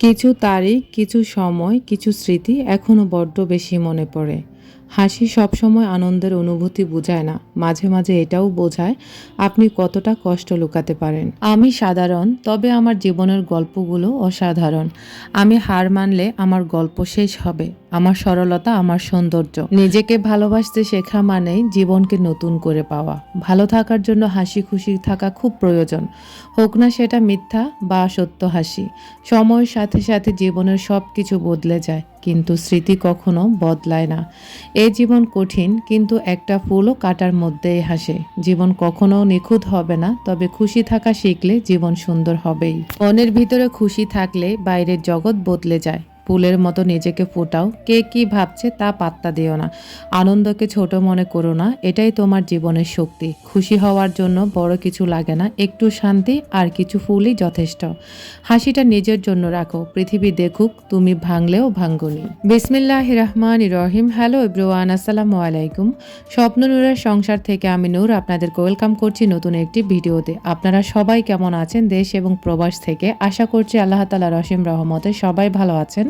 কিছু তারিখ কিছু সময় কিছু স্মৃতি এখনও বড্ড বেশি মনে পড়ে। হাসি সবসময় আনন্দের অনুভূতি বোঝায় না। মাঝে মাঝে এটাও বোঝায় আপনি কতটা কষ্ট লুকাতে পারেন। আমি সাধারণ, তবে আমার জীবনের গল্পগুলো অসাধারণ। আমি হার মানলে আমার গল্প শেষ হবে। আমার সরলতা, আমার সৌন্দর্য। নিজেকে ভালোবাসতে শেখা মানেই জীবনকে নতুন করে পাওয়া। ভালো থাকার জন্য হাসি খুশি থাকা খুব প্রয়োজন। হোক না সেটা মিথ্যা বা সত্য হাসি। সময়ের সাথে সাথে জীবনের সব কিছু বদলে যায়, কিন্তু স্মৃতি কখনো বদলায় না। এই জীবন কঠিন, কিন্তু একটা ফুলও কাটার মধ্যেই হাসে। জীবন কখনো নিখুঁত হবে না, তবে খুশি থাকা শিখলে জীবন সুন্দর হবেই। মনের ভিতরে খুশি থাকলে বাইরের জগৎ বদলে যায়। ফুলের মতো নিজেকে ফোটাও। কে কি ভাবছে তা পাত্তা দিও না। আনন্দকে ছোট মনে করো না, এটাই তোমার জীবনের শক্তি। খুশি হওয়ার জন্য বড় কিছু লাগে না, একটু শান্তি আর কিছু ফুলই যথেষ্ট। হাসিটা নিজের জন্য রাখো, পৃথিবী দেখুক, তুমি ভাঙলেও ভাঙ্গনি। বিসমিল্লাহ রহমান রহিম। হ্যালো ইব্রুয়ান আসসালামু আলাইকুম। স্বপ্ন নূরের সংসার থেকে আমি নূর, আপনাদেরকে ওয়েলকাম করছি নতুন একটি ভিডিওতে। আপনারা সবাই কেমন আছেন দেশ এবং প্রবাস থেকে? আশা করছি আল্লাহ তালা রহিম রহমতে সবাই ভালো আছেন।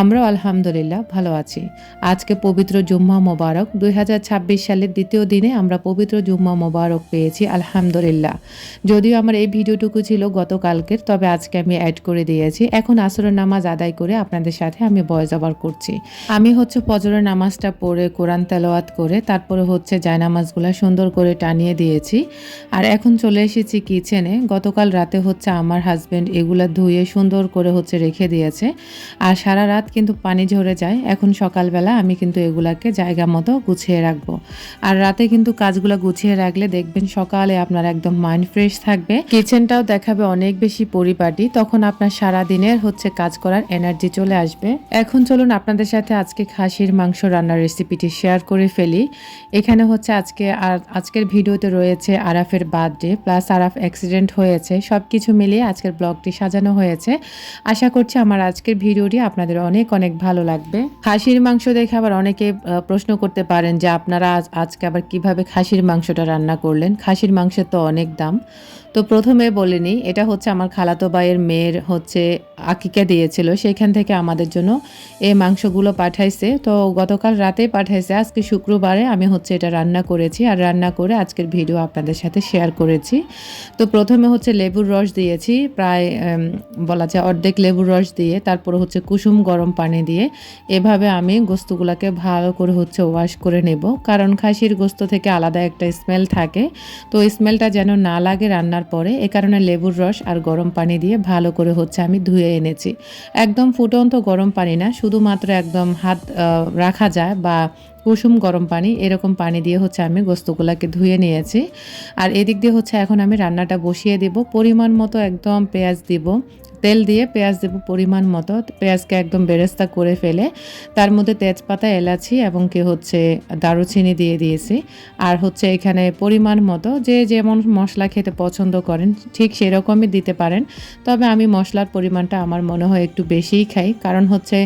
আমরাও আলহামদুলিল্লাহ ভালো আছি। আজকে পবিত্র জুম্মা মোবারক দুই হাজার ছাব্বিশ সালের দ্বিতীয় দিনে আমরা পবিত্র জুম্মা মোবারক পেয়েছি, আলহামদুলিল্লাহ। যদিও আমার এই ভিডিওটুকু ছিল গতকালকের, তবে আজকে আমি অ্যাড করে দিয়েছি। এখন আসরের নামাজ আদায় করে আপনাদের সাথে আমি বয়স আবার করছি। আমি হচ্ছে ফজরের নামাজটা পড়ে কোরআন তেলাওয়াত করে, তারপরে হচ্ছে জায়নামাজগুলো সুন্দর করে টানিয়ে দিয়েছি। আর এখন চলে এসেছি কিচেনে। গতকাল রাতে হচ্ছে আমার হাজবেন্ড এগুলা ধুয়ে সুন্দর করে হচ্ছে রেখে দিয়েছে। আর সারা রাত কিন্তু পানি ঝরে যায়। এখন সকালবেলা আমি কিন্তু এগুলাকে জায়গা মতো গুছিয়ে রাখব। আর রাতে কিন্তু কাজগুলো গুছিয়ে রাখলে দেখবেন সকালে আপনার একদম মাইন্ড ফ্রেশ থাকবে। কিচেনটাও দেখাবে অনেক বেশি পরিপাটি। তখন আপনার সারা দিনের হচ্ছে কাজ করার এনার্জি চলে আসবে। এখন চলুন আপনাদের সাথে আজকে খাসির মাংস রান্নার রেসিপিটি শেয়ার করে ফেলি। এখানে হচ্ছে আজকে আর আজকের ভিডিওতে রয়েছে আরাফের বার্থডে প্লাস আরাফ অ্যাক্সিডেন্ট হয়েছে। সব কিছু মিলিয়ে আজকের ব্লগটি সাজানো হয়েছে। আশা করছি আমার আজকের ভিডিওটি আপনাদের অনেক অনেক ভালো লাগবে। খাসির মাংস দেখে আবার অনেকে প্রশ্ন করতে পারেন যে আপনারা আজকে আবার কীভাবে খাসির মাংসটা রান্না করলেন? খাসির মাংসের তো অনেক দাম। তো প্রথমে বলিনি, এটা হচ্ছে আমার খালাতো ভাইয়ের মেয়ের হচ্ছে আকিকা দিয়েছিল সেখান থেকে আমাদের জন্য এই মাংসগুলো পাঠাইছে। তো গতকাল রাতেই পাঠাইছে, আজকে শুক্রবারে আমি হচ্ছে এটা রান্না করেছি আর রান্না করে আজকের ভিডিও আপনাদের সাথে শেয়ার করেছি। তো প্রথমে হচ্ছে লেবুর রস দিয়েছি, প্রায় বলা যায় অর্ধেক লেবুর রস দিয়ে, তারপরে হচ্ছে কুসুম গরম পানি দিয়ে, এভাবে আমি গোস্তগুলোকে ভালো করে হচ্ছে ওয়াশ করে নেব। কারণ খাসির গোস্ত থেকে আলাদা একটা স্মেল থাকে। তো স্মেলটা যেন না লাগে রান্নার পরে এ কারণে লেবুর রস আর গরম পানি দিয়ে ভালো করে হচ্ছে আমি ধুয়ে এনেছি। একদম ফুটন্ত গরম পানি না, শুধুমাত্র একদম হাত রাখা যায় বা কুসুম গরম পানি, এরকম পানি দিয়ে হচ্ছে আমি গোস্তগুলোকে ধুয়ে নিয়েছি। আর এদিক দিয়ে হচ্ছে এখন আমি রান্নাটা বসিয়ে দিব। পরিমাণ মতো একদম পেঁয়াজ দিব। তেল দিয়ে পেঁয়াজ দেবো পরিমাণ মতো। পেঁয়াজকে একদম বেরেস্তা করে ফেলে। তার মধ্যে তেজপাতা, এলাচি এবং কি হচ্ছে দারুচিনি দিয়ে দিয়েছি। আর হচ্ছে এখানে পরিমাণ মতো যে যেমন মশলা খেতে পছন্দ করেন, ঠিক সেরকমই দিতে পারেন। তবে আমি মশলার পরিমাণটা আমার মনে হয় একটু বেশিই খাই। কারণ হচ্ছে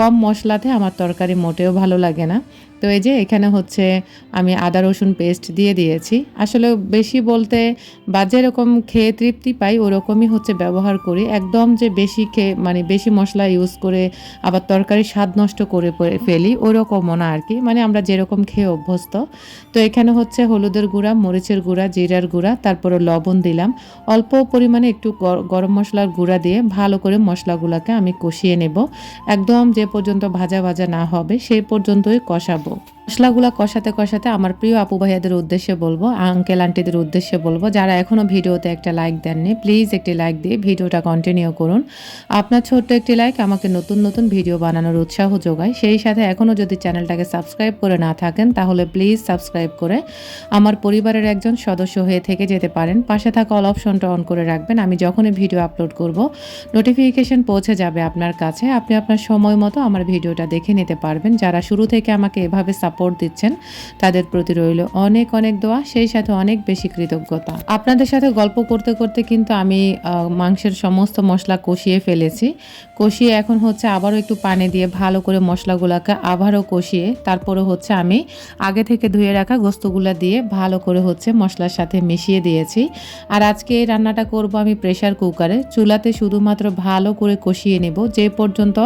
কম মশলাতে আমার তরকারি মোটেও ভালো লাগে না। তো এই যে এখানে হচ্ছে আমি আদা, রসুন পেস্ট দিয়ে দিয়েছি। আসলে বেশি বলতে বা যেরকম খেয়ে তৃপ্তি পাই, ওরকমই হচ্ছে ব্যবহার করি। একদম যে বেশি খেয়ে মানে বেশি মশলা ইউজ করে আবার তরকারি স্বাদ নষ্ট করে ফেলি, ওরকমও না আর কি মানে আমরা যেরকম খেয়ে অভ্যস্ত। তো এখানে হচ্ছে হলুদের গুঁড়া, মরিচের গুঁড়া, জিরার গুঁড়া, তারপরে লবণ দিলাম। অল্প পরিমাণে একটু গর- গরম মশলার গুঁড়া দিয়ে ভালো করে মশলাগুলোকে আমি কষিয়ে নেব। একদম যে পর্যন্ত ভাজা ভাজা না হবে সেই পর্যন্তই কষাবো। মশলাগুলো কষাতে কষাতে আমার প্রিয় আপু ভাইয়াদের উদ্দেশ্যে বলব আঙ্কেল আন্টিদের উদ্দেশ্যে বলব, যারা এখনও ভিডিওতে একটা লাইক দেননি প্লিজ একটি লাইক দিয়ে ভিডিওটা কন্টিনিউ করুন। আপনার ছোট্ট একটি লাইক আমাকে নতুন নতুন ভিডিও বানানোর উৎসাহ যোগায়। সেই সাথে এখনও যদি চ্যানেলটাকে সাবস্ক্রাইব করে না থাকেন, তাহলে প্লিজ সাবস্ক্রাইব করে আমার পরিবারের একজন সদস্য হয়ে থেকে যেতে পারেন। পাশে থাকা অল অপশনটা অন করে রাখবেন। আমি যখনই ভিডিও আপলোড করব নোটিফিকেশন পৌঁছে যাবে আপনার কাছে। আপনি আপনার সময় মতো আমার ভিডিওটা দেখে নিতে পারবেন। যারা শুরু থেকে আমাকে এভাবে সাপোর্ট সাপোর্ট দিচ্ছেন, তাদের প্রতি রইল অনেক অনেক দোয়া, সেই সাথে অনেক বেশি কৃতজ্ঞতা। আপনাদের সাথে গল্প করতে করতে কিন্তু আমি মাংসের সমস্ত মশলা কষিয়ে ফেলেছি। কষিয়ে এখন হচ্ছে আবারও একটু পানি দিয়ে ভালো করে মশলাগুলোকে আবারও কষিয়ে তারপরে হচ্ছে আমি আগে থেকে ধুয়ে রাখা গোস্তগুলো দিয়ে ভালো করে হচ্ছে মশলার সাথে মিশিয়ে দিয়েছি। আর আজকে এই রান্নাটা করব আমি প্রেশার কুকারে। চুলাতে শুধুমাত্র ভালো করে কষিয়ে নেব। যে পর্যন্ত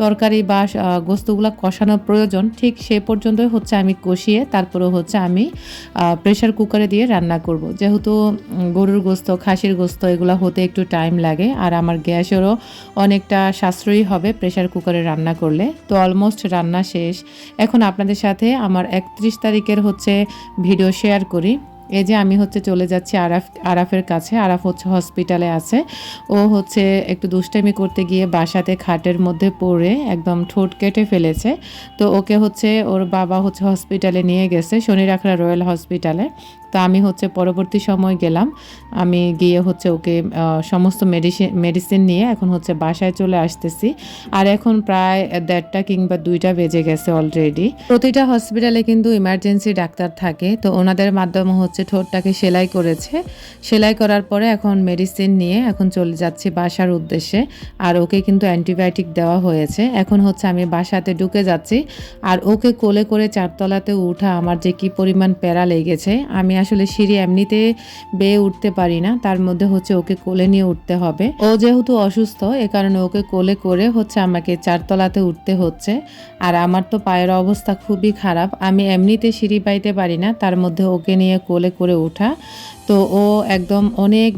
তরকারি বা গোস্তগুলো কষানোর প্রয়োজন, ঠিক সে পর্যন্তই হচ্ছে আমি কষিয়ে তারপরে হচ্ছে আমি প্রেশার কুকারে দিয়ে রান্না করব। যেহেতু গরুর গোস্ত, খাসির গোস্ত, এগুলো হতে একটু টাইম লাগে, আর আমার গ্যাসেরও অনেকটা সাশ্রয়ী হবে প্রেশার কুকারে রান্না করলে। তো অলমোস্ট রান্না শেষ। এখন আপনাদের সাথে আমার একত্রিশ তারিখের হচ্ছে ভিডিও শেয়ার করি। এই যে আমি হচ্ছে চলে যাচ্ছি আরাফ, আরাফের কাছে। আরাফ হচ্ছে হসপিটালে আছে। ও হচ্ছে একটু দুষ্টামি করতে গিয়ে বাসাতে খাটের মধ্যে পড়ে একদম ঠোঁট কেটে ফেলেছে। তো ওকে হচ্ছে ওর বাবা হচ্ছে হসপিটালে নিয়ে গেছে শনি রাখরা রয়্যাল হসপিটালে তো আমি হচ্ছে পরবর্তী সময় গেলাম। আমি গিয়ে হচ্ছে ওকে সমস্ত মেডিসিন মেডিসিন নিয়ে এখন হচ্ছে বাসায় চলে আসতেছি। আর এখন প্রায় দেড়টা কিংবা দুইটা বেজে গেছে অলরেডি প্রতিটা হসপিটালে কিন্তু ইমার্জেন্সি ডাক্তার থাকে। তো ওনাদের মাধ্যমে হচ্ছে ঠোঁটটাকে সেলাই করেছে। সেলাই করার পরে এখন মেডিসিন নিয়ে এখন চলে যাচ্ছি বাসার উদ্দেশ্যে। আর ওকে কিন্তু অ্যান্টিবায়োটিক দেওয়া হয়েছে। এখন হচ্ছে আমি বাসাতে ঢুকে যাচ্ছি। আর ওকে কোলে করে চারতলাতে উঠা আমার যে কি পরিমাণ প্যারা লেগেছে, আমি আসলে সিঁড়ি এমনিতে বেয়ে উঠতে পারি না। তার মধ্যে হচ্ছে ওকে কোলে নিয়ে উঠতে হবে। ও যেহেতু অসুস্থ, এ কারণে ওকে কোলে করে হচ্ছে আমাকে চারতলাতে উঠতে হচ্ছে। আর আমার তো পায়ের অবস্থা খুবই খারাপ। আমি এমনিতে সিঁড়ি পাইতে পারি না। তার মধ্যে ওকে নিয়ে কোলে করে ওঠা। তো ও একদম অনেক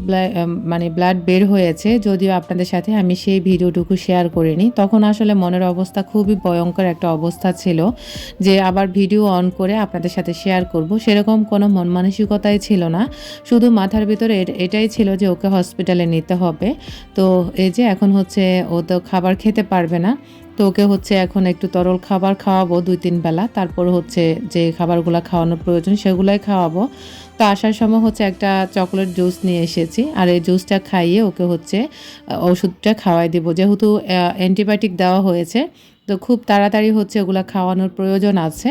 মানে ব্লাড বের হয়েছে, যদিও আপনাদের সাথে আমি সেই ভিডিওটুকু শেয়ার করিনি। তখন আসলে মনের অবস্থা খুবই ভয়ঙ্কর একটা অবস্থা ছিল যে আবার ভিডিও অন করে আপনাদের সাথে শেয়ার করব। সেরকম কোনো মন মানসিকতাই ছিল না। শুধু মাথার ভিতরে এটাই ছিল যে ওকে হসপিটালে নিতে হবে। তো এই যে এখন হচ্ছে ও তো খাবার খেতে পারবে না। তো ওকে হচ্ছে এখন একটু তরল খাবার খাওয়াবো দুই তিন বেলা। তারপর হচ্ছে যে খাবারগুলো খাওয়ানোর প্রয়োজন সেগুলোই খাওয়াবো। তো আসার সময় হচ্ছে একটা চকলেট জুস নিয়ে এসেছি। আর এই জুসটা খাইয়ে ওকে হচ্ছে ওষুধটা খাওয়াই দেবো। যেহেতু অ্যান্টিবায়োটিক দেওয়া হয়েছে তো খুব তাড়াতাড়ি হচ্ছে ওগুলো খাওয়ানোর প্রয়োজন আছে।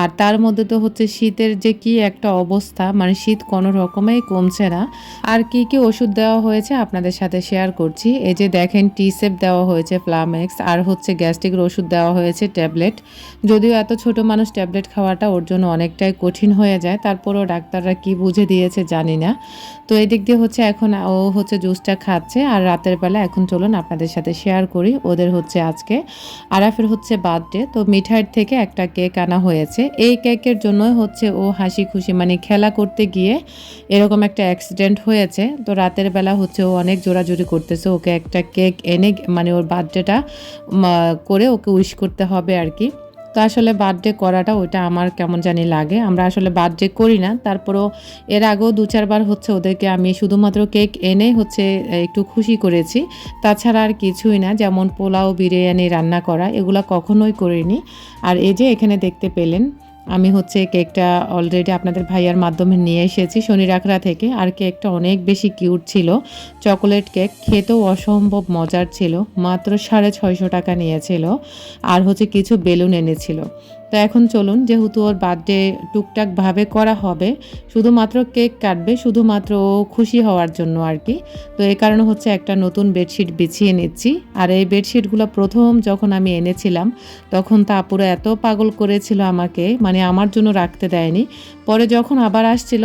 আর তার মধ্যে তো হচ্ছে শীতের যে কি একটা অবস্থা মানে শীত কোনো রকমেই কমছে না। আর কি কি ওষুধ দেওয়া হয়েছে আপনাদের সাথে শেয়ার করছি। এই যে দেখেন টিসেপ দেওয়া হয়েছে ফ্লামেক্স আর হচ্ছে গ্যাস্ট্রিকের ওষুধ দেওয়া হয়েছে ট্যাবলেট যদিও এত ছোট মানুষ ট্যাবলেট খাওয়াটা ওর জন্য অনেকটাই কঠিন হয়ে যায়, তারপরও ডাক্তাররা কি বুঝে দিয়েছে জানি না। তো এই দিক দিয়ে হচ্ছে এখন ও হচ্ছে জুসটা খাচ্ছে, আর রাতের বেলা এখন চলুন আপনাদের সাথে শেয়ার করি, ওদের হচ্ছে আজকে। আরাফের হচ্ছে বার্থডে, তো মিঠাইয়ের থেকে একটা কেক আনা হয়েছে। এই কেকের জন্যই হচ্ছে ও হাসি খুশি মানে খেলা করতে গিয়ে এরকম একটা অ্যাক্সিডেন্ট হয়েছে। তো রাতের বেলা হচ্ছে ও অনেক জোরাজুরি করতেছে, ওকে একটা কেক এনে মানে ওর বার্থডেটা করে ওকে উইশ করতে হবে আর কি। তো আসলে বার্থডে করাটা ওইটা আমার কেমন জানি লাগে। আমরা আসলে বার্থডে করি না, তারপরও এর আগেও দু চারবার হচ্ছে ওদেরকে আমি শুধুমাত্র কেক এনে হচ্ছে একটু খুশি করেছি। তাছাড়া আর কিছুই না, যেমন পোলাও, বিরিয়ানি, রান্না করা, এগুলো কখনোই করিনি। আর এই যে এখানে দেখতে পেলেন আমি হচ্ছে কেকটা অলরেডি আপনাদের ভাইয়ার মাধ্যমে নিয়ে এসেছি শনি রাখরা থেকে। আর কেকটা অনেক বেশি কিউট ছিল। চকোলেট কেক খেতেও অসম্ভব মজার ছিল। মাত্র সাড়ে ছয়শো টাকা নিয়েছিল। আর হচ্ছে কিছু বেলুন এনেছিল। তো এখন চলুন, যেহেতু ওর বার্থডে টুকটাকভাবে করা হবে, শুধুমাত্র কেক কাটবে, শুধুমাত্র ও খুশি হওয়ার জন্য আর কি। তো এই কারণে হচ্ছে একটা নতুন বেডশিট বিছিয়ে নিচ্ছি। আর এই বেডশিটগুলো প্রথম যখন আমি এনেছিলাম, তখন তা পুরো এত পাগল করেছিল আমাকে মানে আমার জন্য রাখতে দেয়নি। পরে যখন আবার আসছিল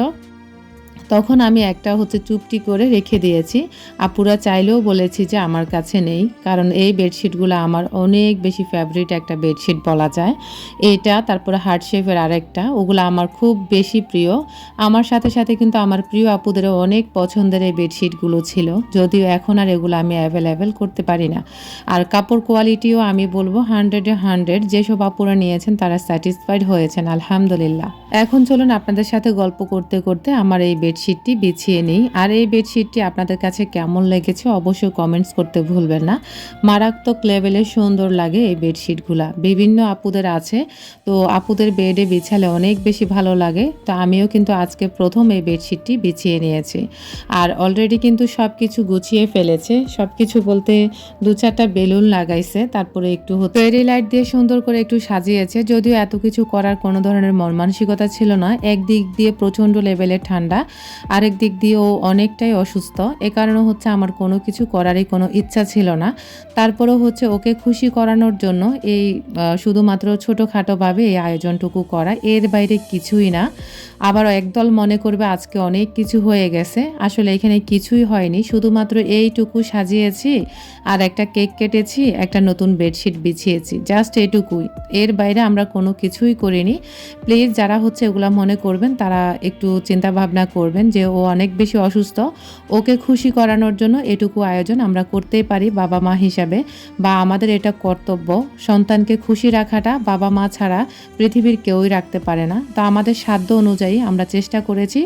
তখন আমি একটা হচ্ছে চুপটি করে রেখে দিয়েছি। আপুরা চাইলেও বলেছি যে আমার কাছে নেই, কারণ এই বেডশিটগুলো আমার অনেক বেশি ফেভারিট একটা বেডশিট বলা যায়। এটা, তারপরে হার্ট শেফের আরেকটা, ওগুলো আমার খুব বেশি প্রিয়। আমার সাথে সাথে কিন্তু আমার প্রিয় আপুদেরও অনেক পছন্দের এই বেডশিটগুলো ছিল, যদিও এখন আর এগুলো আমি অ্যাভেলেবেল করতে পারি না। আর কাপড় কোয়ালিটিও আমি বলব হান্ড্রেডে হান্ড্রেড যেসব আপুরা নিয়েছেন তারা স্যাটিসফাইড হয়েছেন, আলহামদুলিল্লাহ। এখন চলুন আপনাদের সাথে গল্প করতে করতে আমার এই বেডশিট বেডশিটটি বিছিয়ে নিই। আর এই বেডশিটটি আপনাদের কাছে কেমন লেগেছে অবশ্যই কমেন্টস করতে ভুলবেন না। মারাত্মক লেভেলের সুন্দর লাগে এই বেডশিটগুলা বিভিন্ন আপুদের আছে, তো আপুদের বেডে বিছালে অনেক বেশি ভালো লাগে। তো আমিও কিন্তু আজকে প্রথম এই বেডশিটটি বিছিয়ে নিয়েছি। আর অলরেডি কিন্তু সব কিছু গুছিয়ে ফেলেছে। সব কিছু বলতে দু চারটা বেলুন লাগাইছে, তারপরে একটু ফেরি লাইট দিয়ে সুন্দর করে একটু সাজিয়েছে। যদিও এত কিছু করার কোনো ধরনের মন মানসিকতা ছিল না। একদিক দিয়ে প্রচণ্ড লেভেলের ঠান্ডা। আরেক দিক দিয়ে ও অনেকটাই অসুস্থ। এ কারণে হচ্ছে আমার কোনো কিছু করারই কোনো ইচ্ছা ছিল না। তারপরেও হচ্ছে ওকে খুশি করানোর জন্য এই শুধুমাত্র ছোটোখাটোভাবে এই আয়োজনটুকু করা, এর বাইরে কিছুই না। আবার একদল মনে করবে আজকে অনেক কিছু হয়ে গেছে। আসলে এখানে কিছুই হয়নি। শুধুমাত্র এইটুকু সাজিয়েছি আর একটা কেক কেটেছি, একটা নতুন বেডশিট বিছিয়েছি। জাস্ট এটুকুই। এর বাইরে আমরা কোনো কিছুই করিনি। প্লিজ যারা হচ্ছে এগুলা মনে করবেন তারা একটু চিন্তা ভাবনা করবেন যে ও অনেক বেশি অসুস্থ। ওকে খুশি করানোর জন্য এটুকু আয়োজন আমরা করতেই পারি বাবা মা হিসাবে। বা আমাদের এটা কর্তব্য, সন্তানকে খুশি রাখাটা বাবা মা ছাড়া পৃথিবীর কেউই রাখতে পারে না। তো আমাদের সাধ্য অনুযায়ী আমরা চেষ্টা করেছি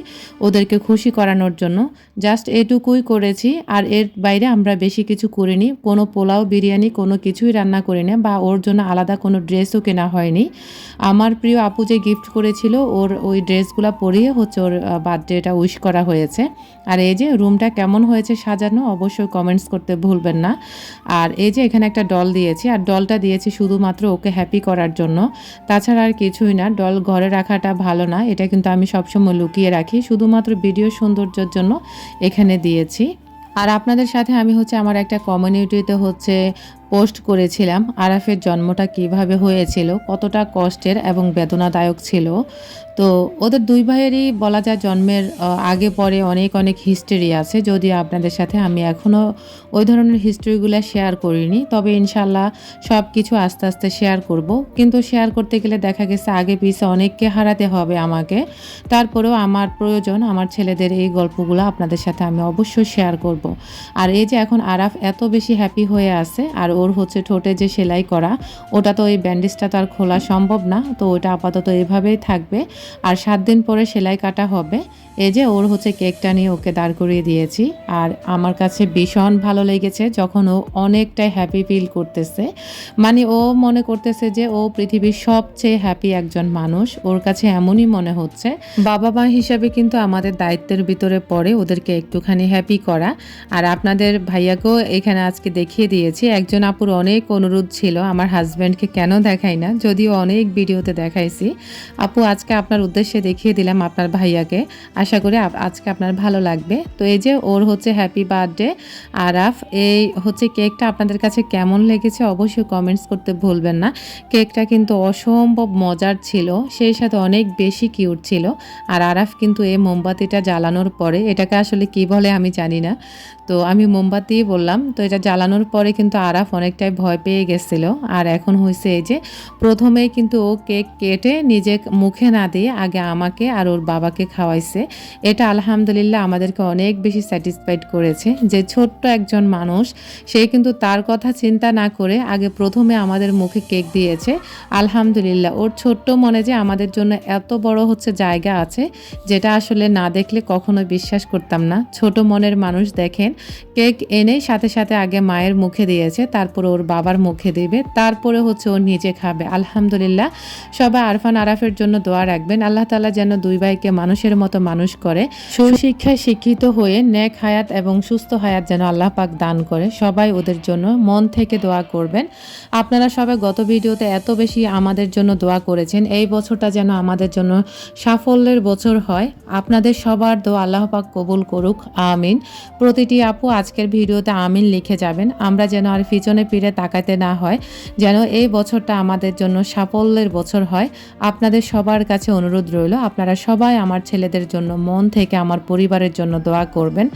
ওদেরকে খুশি করানোর জন্য। জাস্ট এটুকুই করেছি আর এর বাইরে আমরা বেশি কিছু করিনি। কোনো পোলাও, বিরিয়ানি, কোনো কিছুই রান্না করি করিনি বা ওর জন্য আলাদা কোনো ড্রেসও কেনা হয়নি। আমার প্রিয় আপু যে গিফট করেছিল ওর ওই ড্রেসগুলো পরিয়ে হচ্ছে ওর বার্থডেটা উইশ করা হয়েছে। আর এই যে রুমটা কেমন হয়েছে সাজানো অবশ্যই কমেন্টস করতে ভুলবেন না। আর এই যে এখানে একটা ডল দিয়েছি, আর ডলটা দিয়েছি শুধুমাত্র ওকে হ্যাপি করার জন্য। তাছাড়া আর কিছুই না ডল ঘরে রাখাটা ভালো না, এটা কিন্তু আমি সবসময় লুকিয়ে রাখি। শুধুমাত্র ভিডিও সৌন্দর্যের জন্য এখানে দিয়েছি। আর আপনাদের সাথে আমি হচ্ছে আমার একটা কমিউনিটিতে হচ্ছে পোস্ট করেছিলাম, আরাফের জন্মটা কীভাবে হয়েছিল, কতটা কষ্টের এবং বেদনাদায়ক ছিল। তো ওদের দুই ভাইয়েরই বলা যায় জন্মের আগে পরে অনেক অনেক হিস্ট্রি আছে। যদি আপনাদের সাথে আমি এখনও ওই ধরনের হিস্ট্রিগুলো শেয়ার করিনি, তবে ইনশাল্লাহ সব কিছু আস্তে আস্তে শেয়ার করব। কিন্তু শেয়ার করতে গেলে দেখা গেছে আগে পিছে অনেককে হারাতে হবে আমাকে। তারপরেও আমার প্রয়োজন, আমার ছেলেদের এই গল্পগুলো আপনাদের সাথে আমি অবশ্যই শেয়ার করব। আর এই যে এখন আরাফ এত বেশি হ্যাপি হয়ে আছে, আর ওর হচ্ছে ঠোঁটে যে সেলাই করা, ওটা তো ওই ব্যান্ডেজটা তো আর খোলা সম্ভব না, তো ওটা আপাতত এভাবেই থাকবে। আর সাত দিন পরে সেলাই কাটা হবে। এই যে ওর হচ্ছে কেকটা নিয়ে ওকে দাঁড় করিয়ে দিয়েছি। আর আমার কাছে ভীষণ ভালো লেগেছে যখন ও অনেকটাই হ্যাপি ফিল করতেছে। মানে ও মনে করতেছে যে ও পৃথিবীর সবচেয়ে হ্যাপি একজন মানুষ। ওর কাছে এমনই মনে হচ্ছে। বাবা মা হিসাবে কিন্তু আমাদের দায়িত্বের ভিতরে পড়ে ওদেরকে একটুখানি হ্যাপি করা। আর আপনাদের ভাইয়াকেও এখানে আজকে দেখিয়ে দিয়েছি। একজন আপুর অনেক অনুরোধ ছিল, আমার হাজব্যান্ডকে কেন দেখাই না, যদিও অনেক ভিডিওতে দেখাইছি। আপু, আজকে আপনার উদ্দেশ্যে দেখিয়ে দিলাম আপনার ভাইয়াকে। আশা করি আজকে আপনার ভালো লাগবে। তো এই যে ওর হচ্ছে হ্যাপি বার্থডে আরাফ, এই হচ্ছে কেকটা আপনাদের কাছে কেমন লেগেছে অবশ্যই কমেন্টস করতে ভুলবেন না। কেকটা কিন্তু অসম্ভব মজার ছিল, সেই সাথে অনেক বেশি কিউট ছিল। আর আরাফ কিন্তু এই মোমবাতিটা জ্বালানোর পরে, এটাকে আসলে কি বলে আমি জানি না। তো আমি মোমবাতি বললাম, তো এটা জ্বালানোর পরে কিন্তু আরাফ অনেকটাই ভয় পেয়ে গেছিল। আর এখন হয়েছে এই যে প্রথমেই কিন্তু ও কেক কেটে নিজে মুখে না দিয়ে আগে আমাকে আর ওর বাবাকে খাওয়াইছে। এটা আলহামদুলিল্লাহ আমাদেরকে অনেক বেশি স্যাটিসফাইড করেছে যে ছোট্ট একজন মানুষ, সে কিন্তু তার কথা চিন্তা না করে আগে প্রথমে আমাদের মুখে কেক দিয়েছে। আলহামদুলিল্লাহ, ওর ছোট্ট মনে যে আমাদের জন্য এত বড় হচ্ছে জায়গা আছে, যেটা আসলে না দেখলে কখনো বিশ্বাস করতাম না। ছোট মনের মানুষ দেখেন, কেক এনে সাথে সাথে আগে মায়ের মুখে দিয়েছে তারপরে ওর বাবার মুখে দিবে, তারপরে হচ্ছে ও নিজে খাবে। আলহামদুলিল্লাহ, সবাই আরফান আরাফের জন্য দোয়া রাখবেন। আল্লাহ তালা যেন দুই ভাইকে মানুষের মতো মানুষ করে। সুশিক্ষায় শিক্ষিত হয়ে নেক হায়াত এবং সুস্থ হায়াত যেন আল্লাহ পাক দান করে। সবাই ওদের জন্য মন থেকে দোয়া করবেন। আপনারা সবাই গত ভিডিওতে এত বেশি আমাদের জন্য দোয়া করেছেন। এই বছরটা যেন আমাদের জন্য সাফল্যের বছর হয়। আপনাদের সবার দোয়া আল্লাহ পাক কবুল করুক। আমিন। প্রতিটি আপু আজকের ভিডিওতে আমিন লিখে যাবেন। আমরা যেন আর পিছনে ফিরে তাকাতে না হয়, যেন এই বছরটা আমাদের জন্য সাফল্যের বছর হয়। আপনাদের সবার কাছে অনুরোধ রইল, আপনারা সবাই আমার ছেলেদের জন্য, মন থেকে আমার পরিবারের জন্য দোয়া করবেন।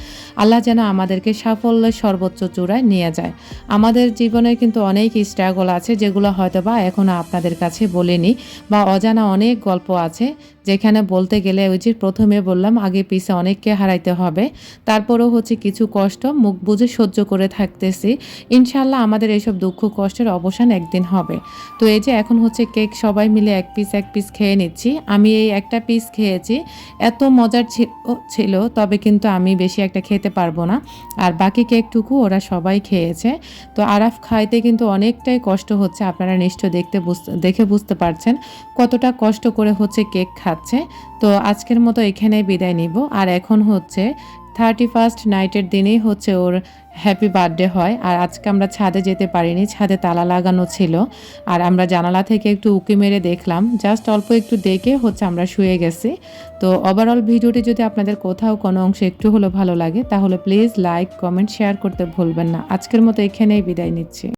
আল্লাহ যেন আমাদেরকে সাফল্যের সর্বোচ্চ চূড়ায় নিয়ে যায়। আমাদের জীবনে কিন্তু অনেক স্ট্রাগল আছে, যেগুলো হয়তো বা এখনও আপনাদের কাছে বলিনি, বা অজানা অনেক গল্প আছে। যেখানে বলতে গেলে ওই যে প্রথমে বললাম, আগে পিছে অনেককে হারাইতে হবে। তারপরেও হচ্ছে কিছু কষ্ট, মুখ বুঝে সহ্য করে থাকতেছি। ইনশাল্লাহ আমাদের এইসব দুঃখ কষ্টের অবসান একদিন হবে। তো এই যে এখন হচ্ছে কেক সবাই মিলে এক পিস এক পিস খেয়ে নিচ্ছি। আমি এই একটা পিস খেয়েছি। এত মজার ছিল, তবে কিন্তু আমি বেশি একটা খেতে পারব না। আর বাকি কেকটুকু ওরা সবাই খেয়েছে। তো আরাফ খাইতে কিন্তু অনেকটাই কষ্ট হচ্ছে, আপনারা নিশ্চয় দেখতে বুঝতে, দেখে বুঝতে পারছেন কতটা কষ্ট করে হচ্ছে কেক খাচ্ছে। তো আজকের মতো এখানেই বিদায় নিব। আর এখন হচ্ছে থার্টি ফার্স্ট নাইটের দিনেই হচ্ছে ওর হ্যাপি বার্থডে হয়। আর আজকে আমরা ছাদে যেতে পারিনি, ছাদে তালা লাগানো ছিল। আর আমরা জানালা থেকে একটু উকি মেরে দেখলাম। জাস্ট অল্প একটু দেখে হচ্ছে আমরা শুয়ে গেছি। তো ওভারঅল ভিডিওটি যদি আপনাদের কোথাও কোনো অংশ একটু হলেও ভালো লাগে, তাহলে প্লিজ লাইক কমেন্ট শেয়ার করতে ভুলবেন না। আজকের মতো এখানেই বিদায় নিচ্ছি।